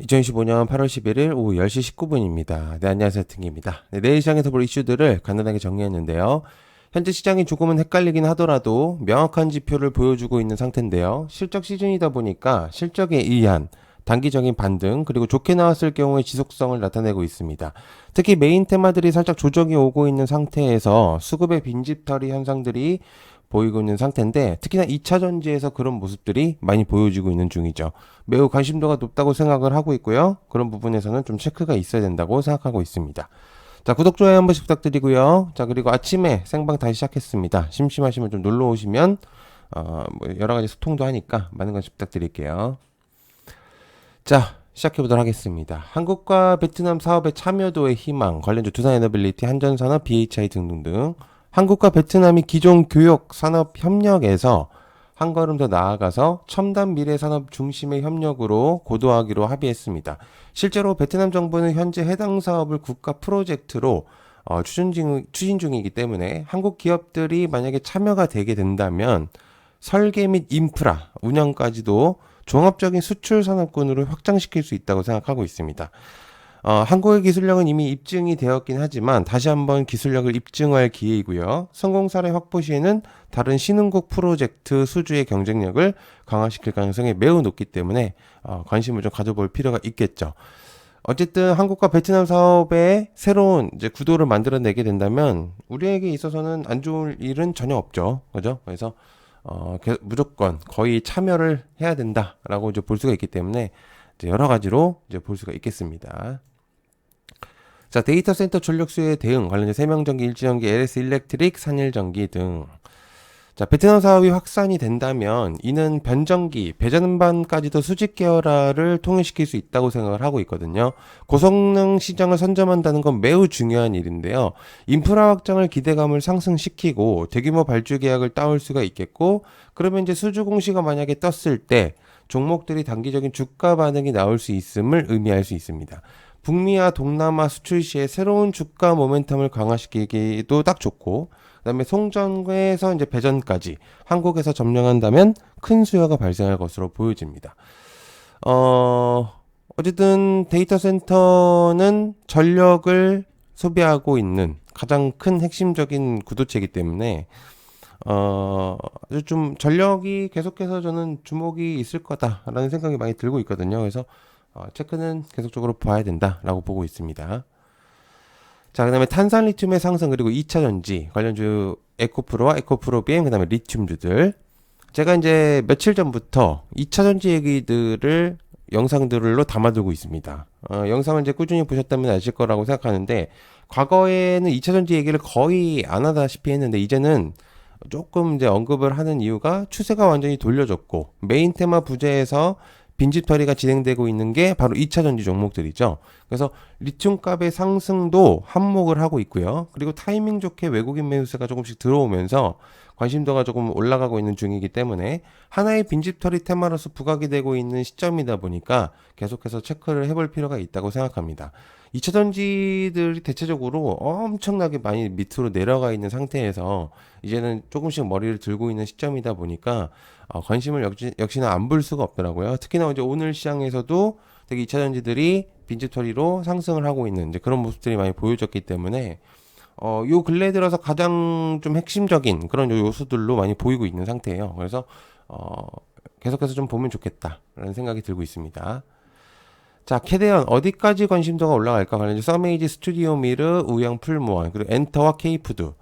2015년 8월 11일 오후 10시 19분입니다. 네, 안녕하세요. 등기입니다. 네, 내일 시장에서 볼 이슈들을 간단하게 정리했는데요. 현재 시장이 조금은 헷갈리긴 하더라도 명확한 지표를 보여주고 있는 상태인데요. 실적 시즌이다 보니까 실적에 의한 단기적인 반등 그리고 좋게 나왔을 경우의 지속성을 나타내고 있습니다. 특히 메인 테마들이 살짝 조정이 오고 있는 상태에서 수급의 빈집털이 현상들이 보이고 있는 상태인데 특히나 2차 전지에서 그런 모습들이 많이 보여지고 있는 중이죠. 매우 관심도가 높다고 생각을 하고 있고요. 그런 부분에서는 좀 체크가 있어야 된다고 생각하고 있습니다. 자, 구독, 좋아요 한 번씩 부탁드리고요. 자, 그리고 아침에 생방 다시 시작했습니다. 심심하시면 좀 놀러 오시면, 어, 뭐 여러 가지 소통도 하니까 많은 관심 부탁드릴게요. 자, 시작해보도록 하겠습니다. 한국과 베트남 사업의 참여도의 희망, 관련주 두산에너빌리티, 한전산업, BHI 등등등. 한국과 베트남이 기존 교육 산업 협력에서 한 걸음 더 나아가서 첨단 미래 산업 중심의 협력으로 고도하기로 합의했습니다. 실제로 베트남 정부는 현재 해당 사업을 국가 프로젝트로 어, 추진, 중, 추진 중이기 때문에 한국 기업들이 만약에 참여가 되게 된다면 설계 및 인프라, 운영까지도 종합적인 수출 산업군으로 확장시킬 수 있다고 생각하고 있습니다. 어, 한국의 기술력은 이미 입증이 되었긴 하지만 다시 한번 기술력을 입증할 기회이고요. 성공 사례 확보 시에는 다른 신흥국 프로젝트 수주의 경쟁력을 강화시킬 가능성이 매우 높기 때문에 어, 관심을 좀 가져볼 필요가 있겠죠. 어쨌든 한국과 베트남 사업의 새로운 이제 구도를 만들어내게 된다면 우리에게 있어서는 안 좋을 일은 전혀 없죠. 그죠? 그래서 어, 무조건 거의 참여를 해야 된다라고 이제 볼 수가 있기 때문에 여러 가지로 이제 볼 수가 있겠습니다. 자, 데이터 센터 전력 수요에 대응 관련된 세명전기, 일지전기, LS 일렉트릭, 산일전기 등. 자, 베트남 사업이 확산이 된다면 이는 변전기, 배전반까지도 수직 계열화를 통일시킬 수 있다고 생각을 하고 있거든요. 고성능 시장을 선점한다는 건 매우 중요한 일인데요. 인프라 확장을 기대감을 상승시키고 대규모 발주 계약을 따올 수가 있겠고 그러면 이제 수주 공시가 만약에 떴을 때 종목들이 단기적인 주가 반응이 나올 수 있음을 의미할 수 있습니다. 북미와 동남아 수출 시에 새로운 주가 모멘텀을 강화시키기도 딱 좋고 그다음에 송전에서 이제 배전까지 한국에서 점령한다면 큰 수요가 발생할 것으로 보여집니다. 어 어쨌든 데이터 센터는 전력을 소비하고 있는 가장 큰 핵심적인 구도체이기 때문에 어, 아주 좀 전력이 계속해서 저는 주목이 있을 거다라는 생각이 많이 들고 있거든요. 그래서 어, 체크는 계속적으로 봐야 된다라고 보고 있습니다. 자, 그 다음에 탄산 리튬의 상승, 그리고 2차 전지 관련주 에코프로와 에코프로 BM, 그 다음에 리튬주들. 제가 이제 며칠 전부터 2차 전지 얘기들을 영상들로 담아두고 있습니다. 어, 영상을 이제 꾸준히 보셨다면 아실 거라고 생각하는데, 과거에는 2차 전지 얘기를 거의 안 하다시피 했는데, 이제는 조금 이제 언급을 하는 이유가 추세가 완전히 돌려졌고, 메인 테마 부재에서 빈집털이가 진행되고 있는 게 바로 2차 전지 종목들이죠. 그래서 리튬 값의 상승도 한몫을 하고 있고요. 그리고 타이밍 좋게 외국인 매수세가 조금씩 들어오면서 관심도가 조금 올라가고 있는 중이기 때문에 하나의 빈집털이 테마로서 부각이 되고 있는 시점이다 보니까 계속해서 체크를 해볼 필요가 있다고 생각합니다. 2차 전지들이 대체적으로 엄청나게 많이 밑으로 내려가 있는 상태에서 이제는 조금씩 머리를 들고 있는 시점이다 보니까 어, 관심을 역시, 역시나 안 볼 수가 없더라고요. 특히나 이제 오늘 시장에서도 되게 2차 전지들이 빈집털이로 상승을 하고 있는 이제 그런 모습들이 많이 보여졌기 때문에 어, 요 근래 들어서 가장 좀 핵심적인 그런 요소들로 많이 보이고 있는 상태예요. 그래서 어, 계속해서 좀 보면 좋겠다라는 생각이 들고 있습니다. 자, 캐대언 어디까지 관심도가 올라갈까 관련주 서메이지 스튜디오 미르, 우영 풀무원, 그리고 엔터와 케이푸드.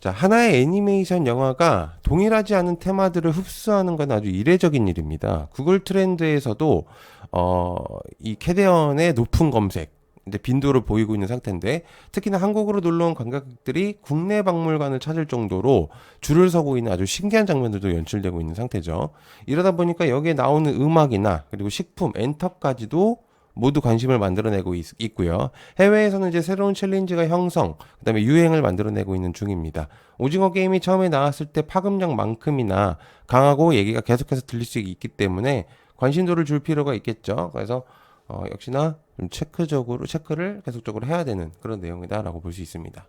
자, 하나의 애니메이션 영화가 동일하지 않은 테마들을 흡수하는 건 아주 이례적인 일입니다. 구글 트렌드에서도 어, 이 캐대언의 높은 검색 빈도를 보이고 있는 상태인데 특히나 한국으로 놀러 온 관광객들이 국내 박물관을 찾을 정도로 줄을 서고 있는 아주 신기한 장면들도 연출되고 있는 상태죠. 이러다 보니까 여기에 나오는 음악이나 그리고 식품, 엔터까지도 모두 관심을 만들어내고 있, 고요 해외에서는 이제 새로운 챌린지가 형성, 그 다음에 유행을 만들어내고 있는 중입니다. 오징어 게임이 처음에 나왔을 때 파급력만큼이나 강하고 얘기가 계속해서 들릴 수 있기 때문에 관심도를 줄 필요가 있겠죠. 그래서 어, 역시나 좀 체크적으로 체크를 계속적으로 해야 되는 그런 내용이다라고 볼 수 있습니다.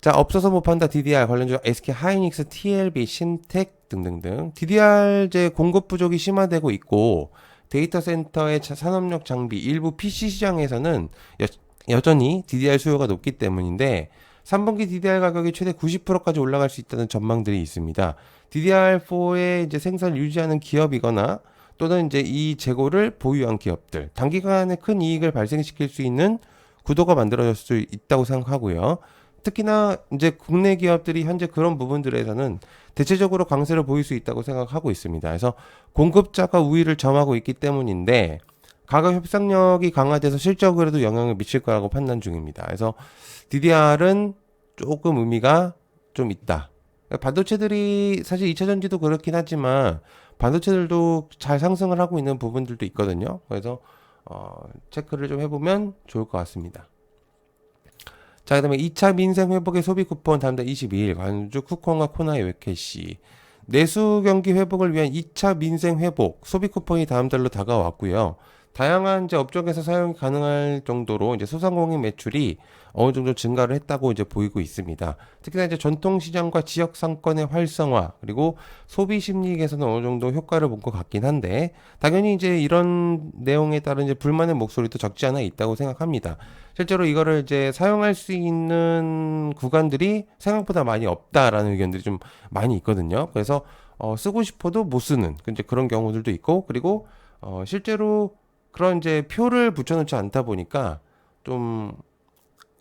자, 없어서 못 판다 DDR 관련주 SK 하이닉스, TLB, 신텍 등등등. DDR 제 공급 부족이 심화되고 있고 데이터 센터의 자- 산업용 장비 일부 PC 시장에서는 여, 여전히 DDR 수요가 높기 때문인데 3분기 DDR 가격이 최대 90%까지 올라갈 수 있다는 전망들이 있습니다. DDR4의 이제 생산을 유지하는 기업이거나 또는 이제 이 재고를 보유한 기업들 단기간에 큰 이익을 발생시킬 수 있는 구도가 만들어질 수 있다고 생각하고요. 특히나 이제 국내 기업들이 현재 그런 부분들에서는 대체적으로 강세를 보일 수 있다고 생각하고 있습니다. 그래서 공급자가 우위를 점하고 있기 때문인데 가격 협상력이 강화돼서 실적으로도 영향을 미칠 거라고 판단 중입니다. 그래서 DDR은 조금 의미가 좀 있다. 반도체들이 사실 2차 전지도 그렇긴 하지만 반도체들도 잘 상승을 하고 있는 부분들도 있거든요. 그래서 어, 체크를 좀 해보면 좋을 것 같습니다. 자, 그 다음에 2차 민생 회복의 소비 쿠폰 다음 달 22일 관주 쿠폰과 코나의 웨케시 내수 경기 회복을 위한 2차 민생 회복 소비 쿠폰이 다음 달로 다가왔고요. 다양한 이제 업종에서 사용이 가능할 정도로 이제 소상공인 매출이 어느 정도 증가를 했다고 이제 보이고 있습니다. 특히나 이제 전통 시장과 지역 상권의 활성화 그리고 소비 심리 개선은 어느 정도 효과를 본 것 같긴 한데 당연히 이제 이런 내용에 따른 이제 불만의 목소리도 적지 않아 있다고 생각합니다. 실제로 이거를 이제 사용할 수 있는 구간들이 생각보다 많이 없다라는 의견들이 좀 많이 있거든요. 그래서 어, 쓰고 싶어도 못 쓰는 이제 그런 경우들도 있고 그리고 어, 실제로 그런 이제 표를 붙여놓지 않다 보니까 좀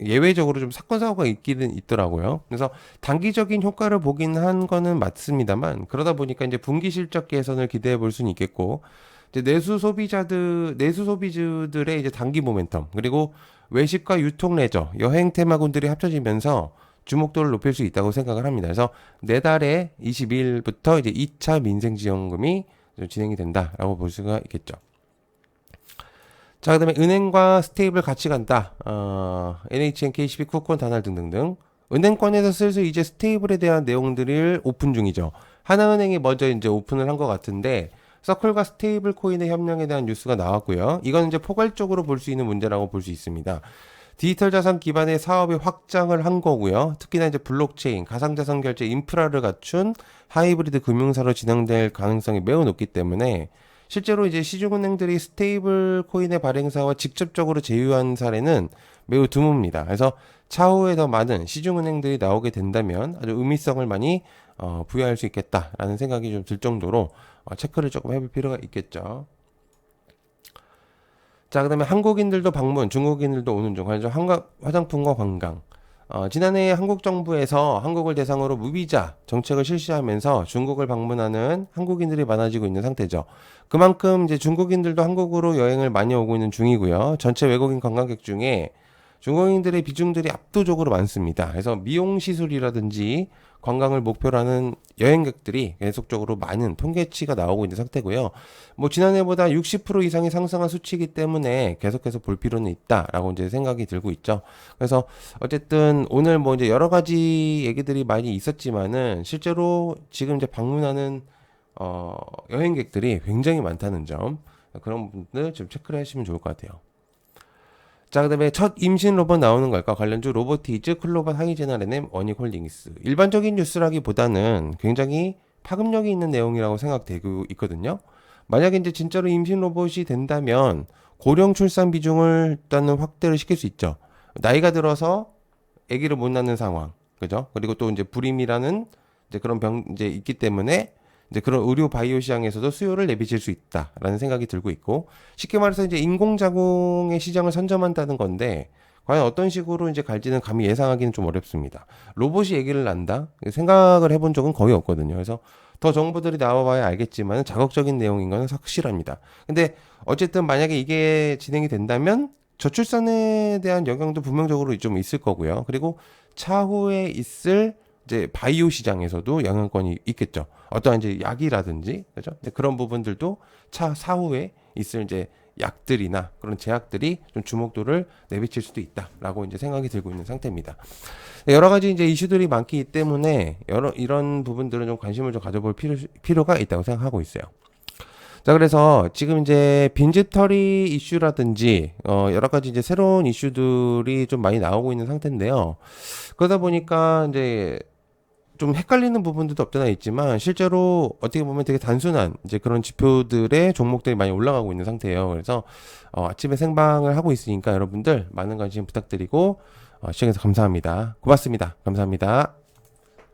예외적으로 좀 사건 사고가 있기는 있더라고요. 그래서 단기적인 효과를 보긴 한 거는 맞습니다만 그러다 보니까 이제 분기 실적 개선을 기대해 볼 수는 있겠고 이제 내수 소비자들 내수 소비주들의 이제 단기 모멘텀 그리고 외식과 유통 레저 여행 테마군들이 합쳐지면서 주목도를 높일 수 있다고 생각을 합니다. 그래서 내달에 22일부터 이제 2차 민생 지원금이 좀 진행이 된다라고 볼 수가 있겠죠. 자, 그 다음에 은행과 스테이블 같이 간다. 어, NHN, KCB, 쿠폰, 다날 등등등. 은행권에서 슬슬 이제 스테이블에 대한 내용들을 오픈 중이죠. 하나은행이 먼저 이제 오픈을 한 것 같은데, 서클과 스테이블 코인의 협력에 대한 뉴스가 나왔고요. 이건 이제 포괄적으로 볼 수 있는 문제라고 볼 수 있습니다. 디지털 자산 기반의 사업의 확장을 한 거고요. 특히나 이제 블록체인, 가상자산 결제 인프라를 갖춘 하이브리드 금융사로 진행될 가능성이 매우 높기 때문에 실제로 이제 시중은행들이 스테이블 코인의 발행사와 직접적으로 제휴한 사례는 매우 드뭅니다. 그래서 차후에 더 많은 시중은행들이 나오게 된다면 아주 의미성을 많이 어, 부여할 수 있겠다라는 생각이 좀 들 정도로 어, 체크를 조금 해볼 필요가 있겠죠. 자, 그 다음에 한국인들도 방문, 중국인들도 오는 중, 화장품과 관광. 어, 지난해 한국 정부에서 한국을 대상으로 무비자 정책을 실시하면서 중국을 방문하는 한국인들이 많아지고 있는 상태죠. 그만큼 이제 중국인들도 한국으로 여행을 많이 오고 있는 중이고요. 전체 외국인 관광객 중에 중국인들의 비중들이 압도적으로 많습니다. 그래서 미용 시술이라든지 관광을 목표로 하는 여행객들이 계속적으로 많은 통계치가 나오고 있는 상태고요. 뭐 지난해보다 60% 이상이 상승한 수치이기 때문에 계속해서 볼 필요는 있다라고 이제 생각이 들고 있죠. 그래서 어쨌든 오늘 뭐 이제 여러 가지 얘기들이 많이 있었지만은 실제로 지금 이제 방문하는 어 여행객들이 굉장히 많다는 점 그런 분들 좀 체크를 하시면 좋을 것 같아요. 자, 그 다음에 첫 임신 로봇 나오는 걸까? 관련주 로보티즈, 클로벌 하이제너레넴, 원익홀딩스. 일반적인 뉴스라기보다는 굉장히 파급력이 있는 내용이라고 생각되고 있거든요. 만약에 이제 진짜로 임신 로봇이 된다면 고령 출산 비중을 일단은 확대를 시킬 수 있죠. 나이가 들어서 아기를 못 낳는 상황. 그죠? 그리고 또 이제 불임이라는 이제 그런 병 이제 있기 때문에 이제 그런 의료 바이오 시장에서도 수요를 내비칠 수 있다라는 생각이 들고 있고 쉽게 말해서 이제 인공자궁의 시장을 선점한다는 건데 과연 어떤 식으로 이제 갈지는 감히 예상하기는 좀 어렵습니다. 로봇이 얘기를 난다 생각을 해본 적은 거의 없거든요. 그래서 더 정보들이 나와봐야 알겠지만 자극적인 내용인 건 확실합니다. 근데 어쨌든 만약에 이게 진행이 된다면 저출산에 대한 영향도 분명적으로 좀 있을 거고요. 그리고 차후에 있을 이제 바이오 시장에서도 영향권이 있겠죠. 어떠한 이제 약이라든지 그죠? 그런 부분들도 차 사후에 있을 이제 약들이나 그런 제약들이 좀 주목도를 내비칠 수도 있다라고 이제 생각이 들고 있는 상태입니다. 여러 가지 이제 이슈들이 많기 때문에 여러 이런 부분들은 좀 관심을 좀 가져볼 필요, 필요가 있다고 생각하고 있어요. 자, 그래서 지금 이제 빈집털이 이슈라든지, 어, 여러 가지 이제 새로운 이슈들이 좀 많이 나오고 있는 상태인데요. 그러다 보니까 이제 좀 헷갈리는 부분들도 없잖아 있지만 실제로 어떻게 보면 되게 단순한 이제 그런 지표들의 종목들이 많이 올라가고 있는 상태예요. 그래서 어, 아침에 생방을 하고 있으니까 여러분들 많은 관심 부탁드리고 어, 시청해서 감사합니다. 고맙습니다. 감사합니다.